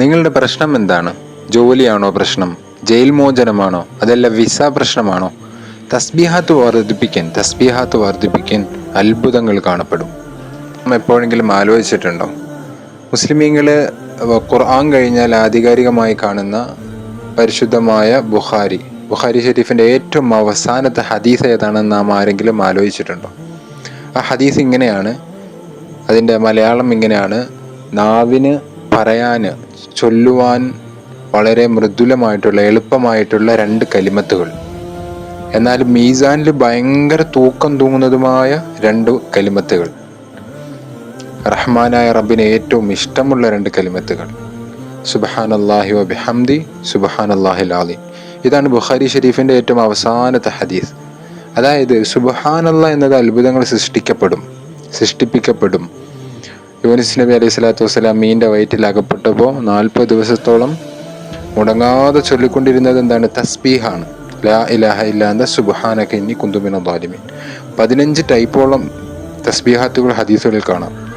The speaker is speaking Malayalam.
നിങ്ങളുടെ പ്രശ്നം എന്താണ്? ജോലിയാണോ പ്രശ്നം? ജയിൽ മോചനമാണോ? അതല്ല വിസ പ്രശ്നമാണോ? തസ്ബീഹാത്ത് വർദ്ധിപ്പിക്കാൻ തസ്ബീഹാത്ത് വർദ്ധിപ്പിക്കാൻ അത്ഭുതങ്ങൾ കാണപ്പെടും. എപ്പോഴെങ്കിലും ആലോചിച്ചിട്ടുണ്ടോ? മുസ്ലിമീങ്ങൾ ഖുർആൻ കഴിഞ്ഞാൽ ആധികാരികമായി കാണുന്ന പരിശുദ്ധമായ ബുഖാരി. ബുഖാരി ഷെരീഫിന്റെ ഏറ്റവും അവസാനത്തെ ഹദീസ് ഏതാണെന്ന് നാം ആരെങ്കിലും ആലോചിച്ചിട്ടുണ്ടോ? ആ ഹദീസ് ഇങ്ങനെയാണ്. അതിന്റെ മലയാളം ഇങ്ങനെയാണ്. നാവിന് പറയാൻ ചൊല്ലുവാൻ വളരെ മൃദുലമായിട്ടുള്ള എളുപ്പമായിട്ടുള്ള രണ്ട് കലിമത്തുകൾ. എന്നാൽ മീസാനിൽ ഭയങ്കര തൂക്കം തൂങ്ങുന്നതുമായ രണ്ട് കലിമത്തുകൾ. റഹ്മാനായ റബ്ബിന് ഏറ്റവും ഇഷ്ടമുള്ള രണ്ട് കലിമത്തുകൾ. സുബഹാൻ അള്ളാഹി വബിഹംദി സുബഹാൻ അള്ളാഹി ലാലി ഇതാണ് ബുഖാരി ഷെരീഫിന്റെ ഏറ്റവും അവസാനത്തെ ഹദീസ്. അതായത് അള്ളാഹ് എന്നത് അത്ഭുതങ്ങൾ സൃഷ്ടിക്കപ്പെടും സൃഷ്ടിപ്പിക്കപ്പെടും. യൂനിസ് നബി അലൈഹി സ്വലാത്തു വസ്സലാം മീന്റെ വയറ്റിൽ അകപ്പെട്ടപ്പോൾ നാൽപ്പത് ദിവസത്തോളം മുടങ്ങാതെ ചൊല്ലിക്കൊണ്ടിരുന്നത് എന്താണ്? തസ്ബീഹാണ്. ലാ ഇലാഹ ഇല്ലാന്ത സുബഹാനക ഇന്നി കുന്തുമിന ദാലിമീൻ പതിനഞ്ച് ടൈപ്പോളം തസ്ബീഹാത്തുകൾ ഹദീസുകളിൽ കാണാം.